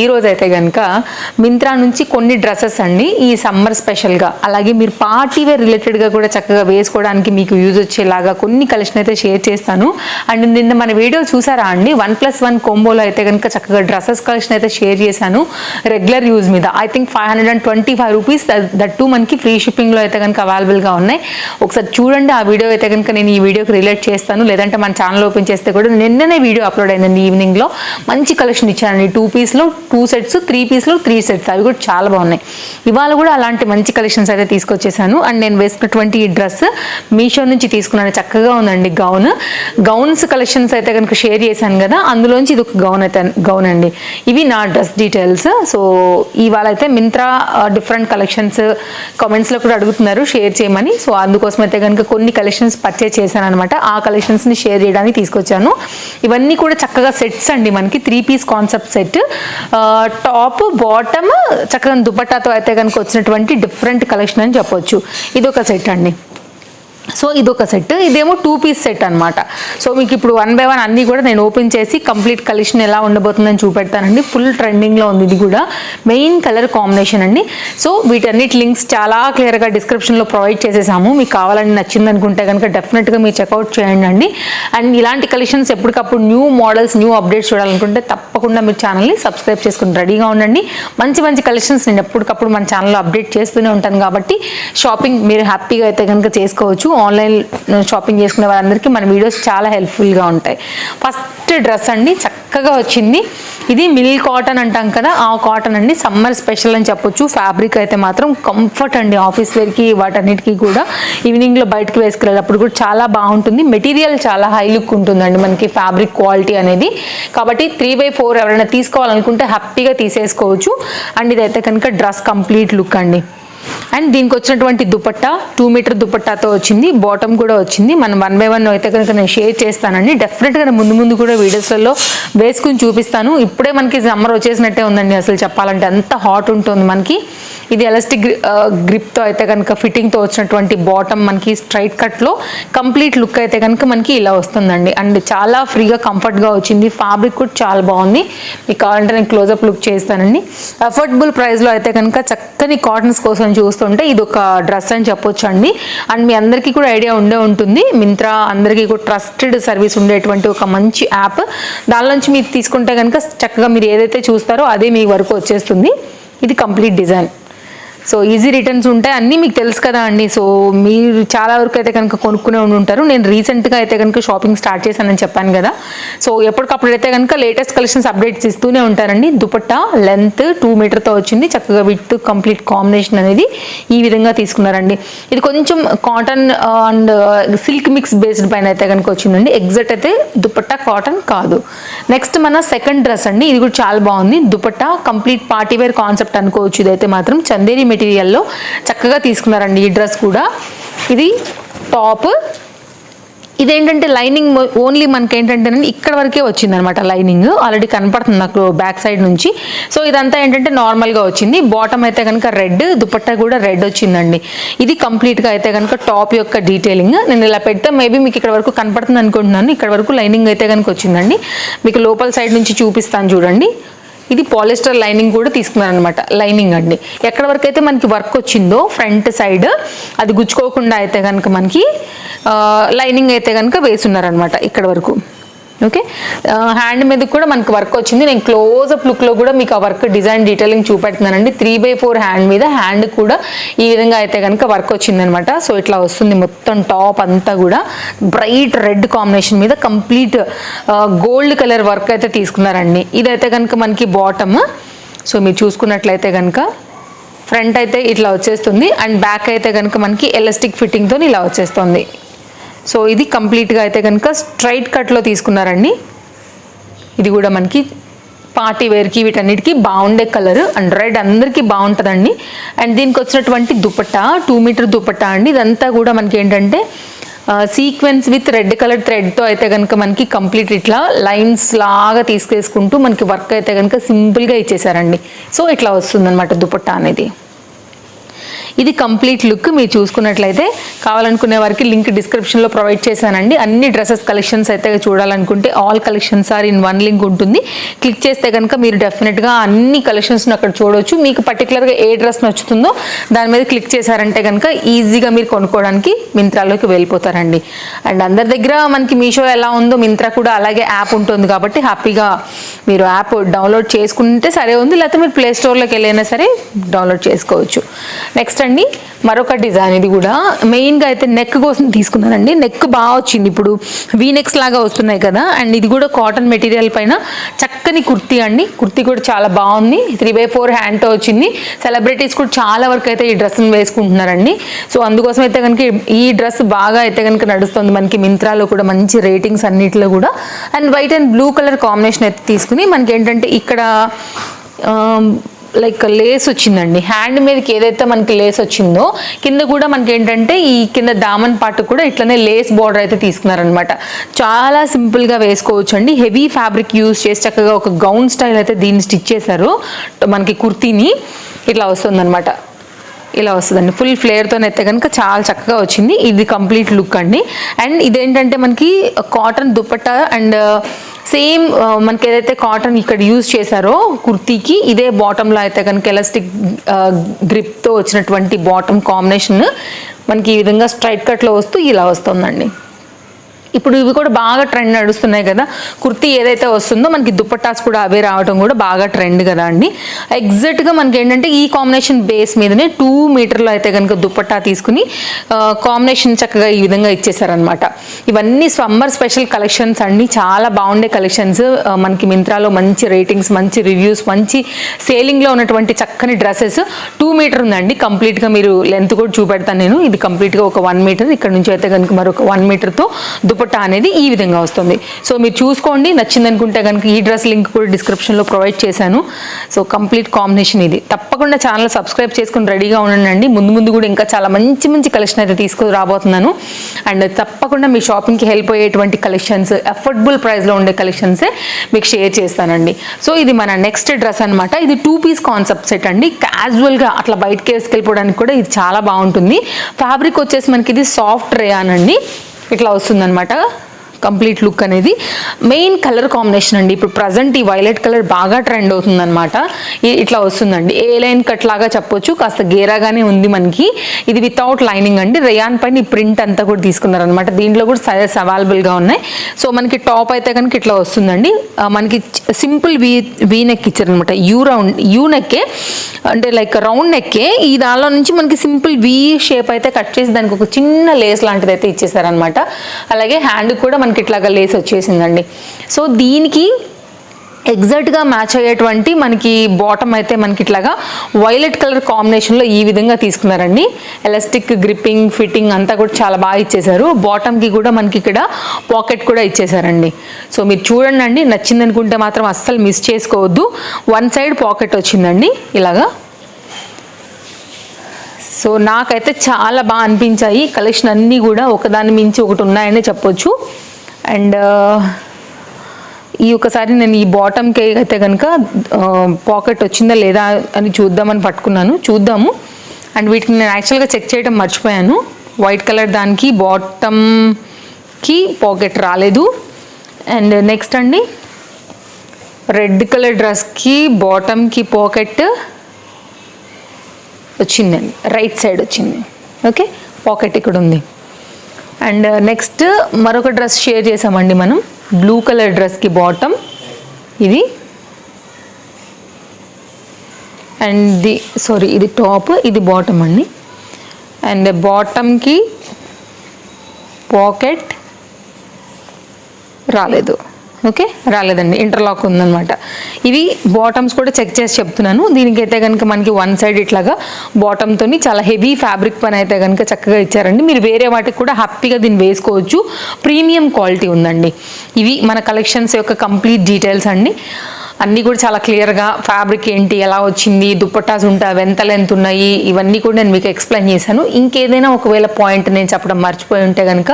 ఈ రోజైతే అయితే కనుక మింత్రా నుంచి కొన్ని డ్రెస్సెస్ అండి ఈ సమ్మర్ స్పెషల్గా. అలాగే మీరు పార్టీ వేర్ రిలేటెడ్గా కూడా చక్కగా వేసుకోవడానికి మీకు యూజ్ వచ్చేలాగా కొన్ని కలెక్షన్ అయితే షేర్ చేస్తాను. అండ్ నిన్న మన వీడియో చూసారా అండి? వన్ ప్లస్ వన్ కోంబోలో అయితే కనుక చక్కగా డ్రెస్సెస్ కలెక్షన్ అయితే షేర్ చేశాను రెగ్యులర్ యూజ్ మీద. I think five hundred and twenty five rupees that too మనకి ఫ్రీ షిప్పింగ్లో అయితే కనుక అవైలబుల్గా ఉన్నాయి. ఒకసారి చూడండి ఆ వీడియో అయితే కనుక నేను ఈ వీడియోకి రిలేట్ చేస్తాను. లేదంటే మన ఛానల్ ఓపెన్ చేస్తే కూడా నిన్ననే వీడియో అప్లోడ్ అయిందండి ఈవినింగ్లో. మంచి కలెక్షన్ ఇచ్చానండి టూ పీస్లో టూ సెట్స్ త్రీ పీస్లో త్రీ సెట్స్. అవి కూడా చాలా బాగున్నాయి. ఇవాళ కూడా అలాంటి మంచి కలెక్షన్స్ అయితే తీసుకొచ్చేసాను. అండ్ నేను వేసుకున్నటువంటి ఈ డ్రెస్ మీషో నుంచి తీసుకున్నాను. చక్కగా ఉందండి గౌన్. గౌన్స్ కలెక్షన్స్ అయితే కనుక షేర్ చేశాను కదా అందులోంచి ఇది ఒక గౌన్ అయితే గౌన్ అండి. ఇవి నా డ్రెస్ డీటెయిల్స్. సో ఇవాళ అయితే మింత్రా డిఫరెంట్ కలెక్షన్స్ కామెంట్స్లో కూడా అడుగుతున్నారు షేర్ చేయమని. సో అందుకోసం అయితే కనుక కొన్ని కలెక్షన్స్ పర్చేస్ చేశాను అనమాట ఆ కలెక్షన్స్ని షేర్ చేయడానికి తీసుకొచ్చాను. ఇవన్నీ కూడా చక్కగా సెట్స్ అండి మనకి. Three piece concept set top bottom చక్కగా దుపట్టాతో అయితే కనుక వచ్చినటువంటి డిఫరెంట్ కలెక్షన్ అని చెప్పొచ్చు. ఇది ఒక సెట్ అండి. సో ఇదొక సెట్ ఇదేమో టూ పీస్ సెట్ అనమాట సో మీకు ఇప్పుడు వన్ బై వన్ అన్నీ కూడా నేను ఓపెన్ చేసి కంప్లీట్ కలెక్షన్ ఎలా ఉండబోతుందని చూపెడతానండి. ఫుల్ ట్రెండింగ్లో ఉంది ఇది కూడా. మెయిన్ కలర్ కాంబినేషన్ అండి. సో వీటన్నిటి లింక్స్ చాలా క్లియర్గా డిస్క్రిప్షన్లో ప్రొవైడ్ చేసేసాము. మీకు కావాలని నచ్చింది అనుకుంటే కనుక డెఫినెట్గా మీరు చెక్అవుట్ చేయండి అండి. అండ్ ఇలాంటి కలెక్షన్స్ ఎప్పటికప్పుడు న్యూ మోడల్స్ న్యూ అప్డేట్స్ చూడాలనుకుంటే తప్పకుండా మీరు ఛానల్ని సబ్స్క్రైబ్ చేసుకుని రెడీగా ఉండండి. మంచి మంచి కలెక్షన్స్ నేను ఎప్పటికప్పుడు మన ఛానల్లో అప్డేట్ చేస్తూనే ఉంటాను కాబట్టి షాపింగ్ మీరు హ్యాపీగా అయితే కనుక చేసుకోవచ్చు. ఆన్లైన్ షాపింగ్ చేసుకునే వారందరికీ మన వీడియోస్ చాలా హెల్ప్ఫుల్గా ఉంటాయి. ఫస్ట్ డ్రెస్ అండి చక్కగా వచ్చింది. ఇది మిల్ కాటన్ అంటాం కదా ఆ కాటన్ అండి సమ్మర్ స్పెషల్ అని చెప్పొచ్చు. ఫ్యాబ్రిక్ అయితే మాత్రం కంఫర్ట్ అండి ఆఫీస్ వేర్కి వాటన్నిటికీ కూడా. ఈవినింగ్లో బయటకు వేసుకెళ్ళేటప్పుడు కూడా చాలా బాగుంటుంది. మెటీరియల్ చాలా హై లుక్ ఉంటుందండి మనకి ఫ్యాబ్రిక్ క్వాలిటీ అనేది. కాబట్టి త్రీ బై ఫోర్ ఎవరైనా తీసుకోవాలనుకుంటే హ్యాపీగా తీసేసుకోవచ్చు. అండ్ ఇదైతే కనుక డ్రెస్ కంప్లీట్ లుక్ అండి. అండ్ దీనికి వచ్చినటువంటి దుపట్టా టూ మీటర్ దుపట్టాతో వచ్చింది. బాటమ్ కూడా వచ్చింది. మనం వన్ బై వన్ అయితే కనుక నేను షేర్ చేస్తానండి. డెఫినెట్గా ముందు ముందు కూడా వీడియోస్లలో వేసుకుని చూపిస్తాను. ఇప్పుడే మనకి సమ్మర్ వచ్చేసినట్టే ఉందండి అసలు చెప్పాలంటే. అంత హాట్ ఉంటుంది మనకి. ఇది ఎలాస్టిక్ గ్రిప్తో అయితే కనుక ఫిట్టింగ్తో వచ్చినటువంటి బాటమ్ మనకి స్ట్రైట్ కట్లో కంప్లీట్ లుక్ అయితే కనుక మనకి ఇలా వస్తుందండి. అండ్ చాలా ఫ్రీగా కంఫర్ట్గా వచ్చింది. ఫ్యాబ్రిక్ కూడా చాలా బాగుంది. మీకు కావాలంటే నేను క్లోజప్ లుక్ చేస్తానండి. అఫోర్డబుల్ ప్రైస్లో అయితే కనుక చక్కని కాటన్స్ కోసం చూస్తుంటే ఇది ఒక డ్రెస్ అని చెప్పొచ్చు అండి అండ్ మీ అందరికీ కూడా ఐడియా ఉండే ఉంటుంది. మింత్రా అందరికీ కూడా ట్రస్టెడ్ సర్వీస్ ఉండేటువంటి ఒక మంచి యాప్. దాని నుంచి మీరు తీసుకుంటే కనుక చక్కగా మీరు ఏదైతే చూస్తారో అదే మీ వరకు వచ్చేస్తుంది. ఇది complete design. So easy returns ఉంటాయి. అన్నీ మీకు తెలుసు కదా అండి. సో మీరు చాలా వరకు అయితే కనుక కొనుక్కునే ఉండి ఉంటారు. నేను రీసెంట్గా అయితే కనుక షాపింగ్ స్టార్ట్ చేశానని చెప్పాను కదా. సో ఎప్పటికప్పుడు అయితే కనుక లేటెస్ట్ కలెక్షన్స్ అప్డేట్స్ ఇస్తూనే ఉంటారండి దుపట్టా లెంత్ టూ మీటర్తో వచ్చింది. చక్కగా విత్ కంప్లీట్ కాంబినేషన్ అనేది ఈ విధంగా తీసుకున్నారండి. ఇది కొంచెం cotton and silk mix based పైన అయితే కనుక వచ్చిందండి. ఎగ్జాక్ట్ అయితే దుపట్టా కాటన్ కాదు. నెక్స్ట్ మన సెకండ్ డ్రెస్ అండి. ఇది కూడా చాలా బాగుంది. Dupatta complete party wear concept అనుకోవచ్చు. ఇదైతే మాత్రం చందేరి మెటీరియల్లో చక్కగా తీసుకున్నారండి ఈ డ్రెస్ కూడా. ఇది టాప్. ఇదేంటంటే లైనింగ్ ఓన్లీ మనకి ఏంటంటే ఇక్కడ వరకే వచ్చింది అనమాట లైనింగ్. ఆల్రెడీ కనపడుతుంది నాకు బ్యాక్ సైడ్ నుంచి. సో ఇదంతా ఏంటంటే నార్మల్గా వచ్చింది. బాటమ్ అయితే కనుక రెడ్ దుపట్టా కూడా రెడ్ వచ్చిందండి. ఇది కంప్లీట్గా అయితే కనుక టాప్ యొక్క డీటెయిలింగ్. నేను ఇలా పెడితే మేబీ మీకు ఇక్కడ వరకు కనపడుతుంది అనుకుంటున్నాను. ఇక్కడ వరకు లైనింగ్ అయితే కనుక వచ్చిందండి. మీకు లోపల సైడ్ నుంచి చూపిస్తాను చూడండి. ఇది పాలిస్టర్ లైనింగ్ కూడా తీసుకున్నాను అనమాట లైనింగ్ అండి. ఎక్కడ వరకు అయితే మనకి వర్క్ వచ్చిందో ఫ్రంట్ సైడ్ అది గుచ్చుకోకుండా అయితే కనుక మనకి లైనింగ్ అయితే కనుక వేసున్నారనమాట ఇక్కడ వరకు. ఓకే హ్యాండ్ మీద కూడా మనకు వర్క్ వచ్చింది. నేను క్లోజ్అప్ లుక్లో కూడా మీకు ఆ వర్క్ డిజైన్ డీటెయిలింగ్ చూపెడుతున్నానండి. త్రీ బై ఫోర్ హ్యాండ్ మీద హ్యాండ్ కూడా ఈ విధంగా అయితే కనుక వర్క్ వచ్చిందనమాట. సో ఇట్లా వస్తుంది మొత్తం టాప్ అంతా కూడా. బ్రైట్ రెడ్ కాంబినేషన్ మీద కంప్లీట్ గోల్డ్ కలర్ వర్క్ అయితే తీసుకున్నారండి. ఇదైతే కనుక మనకి బాటమ్ సో మీరు చూసుకున్నట్లయితే కనుక ఫ్రంట్ అయితే ఇట్లా వచ్చేస్తుంది. అండ్ బ్యాక్ అయితే కనుక మనకి ఎలాస్టిక్ ఫిట్టింగ్తో ఇలా వచ్చేస్తుంది. సో ఇది కంప్లీట్గా అయితే కనుక స్ట్రైట్ కట్లో తీసుకున్నారండి. ఇది కూడా మనకి పార్టీ వేర్కి వీటన్నిటికీ బాగుండే కలర్ అండ్ రెడ్ అందరికీ బాగుంటుందండి. అండ్ దీనికి వచ్చినటువంటి దుపట్టా టూ మీటర్ దుపట్టా అండి. ఇదంతా కూడా మనకి ఏంటంటే సీక్వెన్స్ విత్ రెడ్ కలర్ థ్రెడ్తో అయితే కనుక మనకి కంప్లీట్ ఇట్లా లైన్స్ లాగా తీసుకేసుకుంటూ మనకి వర్క్ అయితే కనుక సింపుల్గా ఇచ్చేసారండి. సో ఇట్లా వస్తుందన్నమాట దుపట్టా అనేది. ఇది కంప్లీట్ లుక్ మీరు చూసుకున్నట్లయితే కావాలనుకునే వారికి లింక్ డిస్క్రిప్షన్లో ప్రొవైడ్ చేశానండి. అన్ని డ్రెస్సెస్ కలెక్షన్స్ అయితే చూడాలనుకుంటే all collections are in one link ఉంటుంది. క్లిక్ చేస్తే కనుక మీరు డెఫినెట్గా అన్ని కలెక్షన్స్ని అక్కడ చూడవచ్చు మీకు పర్టికులర్గా ఏ డ్రెస్ నచ్చుతుందో దాని మీద క్లిక్ చేశారంటే కనుక ఈజీగా మీరు కొనుక్కోవడానికి మింత్రాలోకి వెళ్ళిపోతారండి. అండ్ అందరి దగ్గర మనకి మీషో ఎలా ఉందో మింత్రా కూడా అలాగే యాప్ ఉంటుంది కాబట్టి హ్యాపీగా మీరు యాప్ డౌన్లోడ్ చేసుకుంటే సరే ఉంది. లేకపోతే మీరు ప్లే స్టోర్లోకి వెళ్ళైనా సరే డౌన్లోడ్ చేసుకోవచ్చు. నెక్స్ట్ నెక్స్ట్ అండి మరొక డిజైన్ ఇది కూడా. మెయిన్గా అయితే నెక్ కోసం తీసుకున్నానండి. నెక్ బాగా వచ్చింది ఇప్పుడు. వీనెక్స్ లాగా వస్తున్నాయి కదా. అండ్ ఇది కూడా కాటన్ మెటీరియల్ పైన చక్కని కుర్తీ అండి. కుర్తీ కూడా చాలా బాగుంది. త్రీ బై ఫోర్ హ్యాండ్తో వచ్చింది. సెలబ్రిటీస్ కూడా చాలా వరకు అయితే ఈ డ్రెస్ని వేసుకుంటున్నారండి. సో అందుకోసం అయితే కనుక ఈ డ్రెస్ బాగా అయితే కనుక నడుస్తుంది మనకి మింత్రాలో కూడా మంచి రేటింగ్స్ అన్నిటిలో కూడా. And white and blue colour combination అయితే తీసుకుని మనకి ఏంటంటే ఇక్కడ లైక్ లేస్ వచ్చిందండి. హ్యాండ్ మీదకి ఏదైతే మనకి లేస్ వచ్చిందో కింద కూడా మనకి ఏంటంటే ఈ కింద దామన్ పాటు కూడా ఇట్లనే లేస్ బార్డర్ అయితే తీసుకున్నారనమాట చాలా సింపుల్గా వేసుకోవచ్చు అండి హెవీ ఫ్యాబ్రిక్ యూస్ చేసి చక్కగా ఒక గౌన్ స్టైల్ అయితే దీన్ని స్టిచ్ చేశారు. మనకి కుర్తీని ఇట్లా వస్తుందన్నమాట. ఇలా వస్తుందండి. ఫుల్ ఫ్లేర్తో అయితే కనుక చాలా చక్కగా వచ్చింది. ఇది కంప్లీట్ లుక్ అండి. అండ్ ఇదేంటంటే మనకి uh, cotton dupatta and uh, same uh, మనకి ఏదైతే కాటన్ ఇక్కడ యూజ్ చేశారో కుర్తీకి ఇదే బాటంలో అయితే కనుక ఎలాస్టిక్ గ్రిప్తో వచ్చినటువంటి బాటమ్ కాంబినేషన్ మనకి ఈ విధంగా స్ట్రైట్ కట్లో వస్తూ ఇలా వస్తుందండి. ఇప్పుడు ఇవి కూడా బాగా ట్రెండ్ నడుస్తున్నాయి కదా. కుర్తీ ఏదైతే వస్తుందో మనకి దుప్పట్టాస్ కూడా అవే రావడం కూడా బాగా ట్రెండ్ కదా అండి. ఎగ్జాక్ట్గా మనకి ఏంటంటే ఈ కాంబినేషన్ బేస్ మీదనే టూ మీటర్లో అయితే కనుక దుప్పట్టా తీసుకుని కాంబినేషన్ చక్కగా ఈ విధంగా ఇచ్చేసారనమాట ఇవన్నీ సమ్మర్ స్పెషల్ కలెక్షన్స్ అండి. చాలా బాగుండే కలెక్షన్స్ మనకి మింత్రాలో మంచి రేటింగ్స్ మంచి రివ్యూస్ మంచి సేలింగ్లో ఉన్నటువంటి చక్కని డ్రెస్సెస్ టూ మీటర్ ఉందండి. కంప్లీట్గా మీరు లెంత్ కూడా చూపెడతాను నేను. ఇది కంప్లీట్గా ఒక వన్ మీటర్ ఇక్కడ నుంచి అయితే కనుక మరొక వన్ మీటర్తో దుపట్టా అనేది ఈ విధంగా వస్తుంది. సో మీరు చూసుకోండి నచ్చింది అనుకుంటే కనుక ఈ డ్రెస్ లింక్ కూడా డిస్క్రిప్షన్లో ప్రొవైడ్ చేశాను. సో కంప్లీట్ కాంబినేషన్ ఇది. తప్పకుండా ఛానల్ సబ్స్క్రైబ్ చేసుకుని రెడీగా ఉండండి. ముందు ముందు కూడా ఇంకా చాలా మంచి మంచి కలెక్షన్ అయితే తీసుకుని రాబోతున్నాను. అండ్ తప్పకుండా మీ షాపింగ్కి హెల్ప్ అయ్యేటువంటి కలెక్షన్స్ అఫోర్డబుల్ ప్రైస్లో ఉండే కలెక్షన్సే మీకు షేర్ చేస్తానండి. సో ఇది మన నెక్స్ట్ డ్రెస్ అనమాట ఇది టూ పీస్ కాన్సెప్ట్ సెట్ అండి. క్యాజువల్గా అట్లా బయటకి వేసుకెళ్ళిపోవడానికి కూడా ఇది చాలా బాగుంటుంది. ఫ్యాబ్రిక్ వచ్చేసి మనకి ఇది సాఫ్ట్ రేయాన్ అండి. ఇట్లా వస్తుందన్నమాట. కంప్లీట్ లుక్ అనేది మెయిన్ కలర్ కాంబినేషన్ అండి. ఇప్పుడు ప్రజెంట్ ఈ వైలెట్ కలర్ బాగా ట్రెండ్ అవుతుందనమాట ఇట్లా వస్తుందండి. ఏ లైన్ కట్ లాగా చెప్పొచ్చు కాస్త గేరాగానే ఉంది మనకి. ఇది వితౌట్ లైనింగ్ అండి. రేయాన్ పైన ఈ ప్రింట్ అంతా కూడా తీసుకున్నారనమాట దీంట్లో కూడా సైజెస్ అవైలబుల్గా ఉన్నాయి. సో మనకి టాప్ అయితే కనుక ఇట్లా వస్తుందండి. మనకి సింపుల్ వీ వీ నెక్ ఇచ్చారనమాట యూ రౌండ్ యూ నెక్కే అంటే లైక్ రౌండ్ నెక్కే. ఈ దానిలో నుంచి మనకి సింపుల్ వీ షేప్ అయితే కట్ చేసి దానికి ఒక చిన్న లేస్ లాంటిది అయితే ఇచ్చేసారనమాట అలాగే హ్యాండ్ కూడా మనకి మనకి ఇట్లాగా లేస్ వచ్చేసిందండి. సో దీనికి ఎగ్జాక్ట్గా మ్యాచ్ అయ్యేటువంటి మనకి బాటమ్ అయితే మనకి ఇట్లాగా వైలెట్ కలర్ కాంబినేషన్లో ఈ విధంగా తీసుకున్నారండి. ఎలాస్టిక్ గ్రిప్పింగ్ ఫిట్టింగ్ అంతా కూడా చాలా బాగా ఇచ్చేశారు. బాటమ్కి కూడా మనకి ఇక్కడ పాకెట్ కూడా ఇచ్చేసారండి సో మీరు చూడండి అండి నచ్చింది అనుకుంటే మాత్రం అస్సలు మిస్ చేసుకోవద్దు. వన్ సైడ్ పాకెట్ వచ్చిందండి ఇలాగా. సో నాకైతే చాలా బాగా అనిపించాయి. కలెక్షన్ అన్నీ కూడా ఒకదాని మించి ఒకటి ఉన్నాయని చెప్పొచ్చు. అండ్ ఈ ఒకసారి నేను ఈ బాటమ్కి అయితే కనుక పాకెట్ వచ్చిందా లేదా అని చూద్దామని పట్టుకున్నాను. చూద్దాము. అండ్ వీటిని నేను యాక్చువల్గా చెక్ చేయడం మర్చిపోయాను. వైట్ కలర్ దానికి బాటమ్కి పాకెట్ రాలేదు. అండ్ నెక్స్ట్ అండి రెడ్ కలర్ డ్రెస్కి బాటమ్కి పాకెట్ వచ్చిందండి. రైట్ సైడ్ వచ్చింది. ఓకే పాకెట్ ఇక్కడ ఉంది అండ్ uh, నెక్స్ట్ మరొక డ్రెస్ షేర్ చేసామండి మనం. బ్లూ కలర్ డ్రెస్కి బాటమ్ ఇది. అండ్ ది సారీ ఇది టాప్ ఇది బాటమ్ అండి. అండ్ బాటమ్కి పాకెట్ రాలేదు. ఓకే? రాలేదండి. ఇంటర్లాక్ ఉందన్నమాట. ఇవి బాటమ్స్ కూడా చెక్ చేసి చెప్తున్నాను. దీనికైతే కనుక మనకి వన్ సైడ్ ఇట్లాగా బాటమ్తో చాలా హెవీ ఫ్యాబ్రిక్ పని అయితే కనుక చక్కగా ఇచ్చారండి. మీరు వేరే వాటికి కూడా హ్యాపీగా దీన్ని వేసుకోవచ్చు. ప్రీమియం క్వాలిటీ ఉందండి. ఇవి మన కలెక్షన్స్ యొక్క కంప్లీట్ డీటెయిల్స్ అండి. అన్నీ కూడా చాలా క్లియర్గా ఫ్యాబ్రిక్ ఏంటి ఎలా వచ్చింది దుప్పటాస్ ఉంటా ఎంత లెంత్ ఉన్నాయి ఇవన్నీ కూడా నేను మీకు ఎక్స్ప్లెయిన్ చేశాను. ఇంకేదైనా ఒకవేళ పాయింట్ నేను చెప్పడం మర్చిపోయి ఉంటే కనుక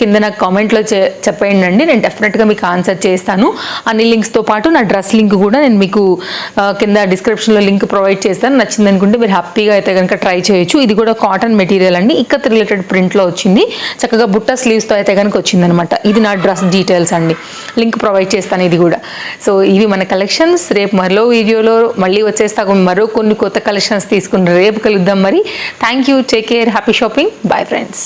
కింద నాకు కామెంట్లో చెప్పేయండి అండి నేను డెఫినెట్గా మీకు ఆన్సర్ చేస్తాను. అన్ని లింక్స్తో పాటు నా డ్రెస్ లింక్ కూడా నేను మీకు కింద డిస్క్రిప్షన్లో లింక్ ప్రొవైడ్ చేస్తాను. నచ్చింది అనుకుంటే మీరు హ్యాపీగా అయితే కనుక ట్రై చేయొచ్చు. ఇది కూడా కాటన్ మెటీరియల్ అండి. ఇక్కత్ రిలేటెడ్ ప్రింట్లో వచ్చింది. చక్కగా బుట్ట స్లీవ్స్తో అయితే కనుక వచ్చిందనమాట. ఇది నా డ్రెస్ డీటెయిల్స్ అండి. లింక్ ప్రొవైడ్ చేస్తాను ఇది కూడా. సో ఇవి మన కలెక్షన్స్ రేపు మరో వీడియోలో మళ్ళీ వచ్చేస్తా. మరో కొన్ని కొత్త కలెక్షన్స్ తీసుకుని రేపు కలుద్దాం మరి. Thank you take care happy shopping bye friends